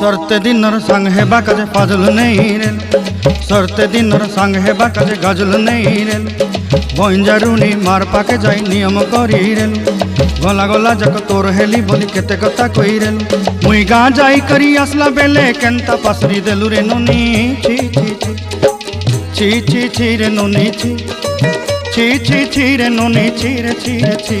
সরতে দিনর সঙ্গ হেবা কাজে ফাজল নেই রেল সরতে দিনর সঙ্গ হেবা কাজে গাজল নেই রেল বইঞ্জারুনি মার পাকে যাই নিয়ম করি রেল গলা গলা যাক তোর হেলি বলি কেতে কথা কই রেল মুই গাঁ যাই করি আসলা বেলে কেনতা পাসরি দেলু রে নুনি। ছি। ছি ছি ছি রে নুনি, ছি। ছি ছি ছি রে নুনি, ছি রে ছি রে, ছি।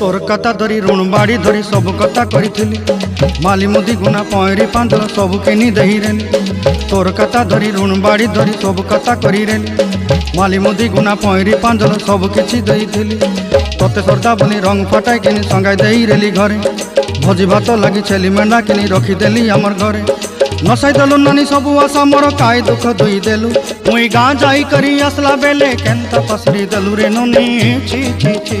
তোর কথা ধরি ঋণ বাড়ি ধরি সব কথা করিলি মালি মুদি গুনা পয়রি পাঁদর সব কিনি দেহিরেলি তোর কথা ধরি ঋণ বাড়ি ধরি সব কথা করিরেলি মালি মুদি গুনা পয়রি পাঁদর সব কিছু দেইলি তোতে সর্দা বলি রং ফটাই কিনি সঙ্গাই দেইরেলি ঘরে ভোজি ভাত লাগি ছেলি মেন্ডা কিনি রখি দেলি আমার ঘরে নসাই দেলু নানি সবু আশা মোর কাই দুঃখ দুই দেলু মুই গাঁ যাই করি আসলা বেলে কেনতা পাসরি দেলু রে নুনি ছি ছি ছি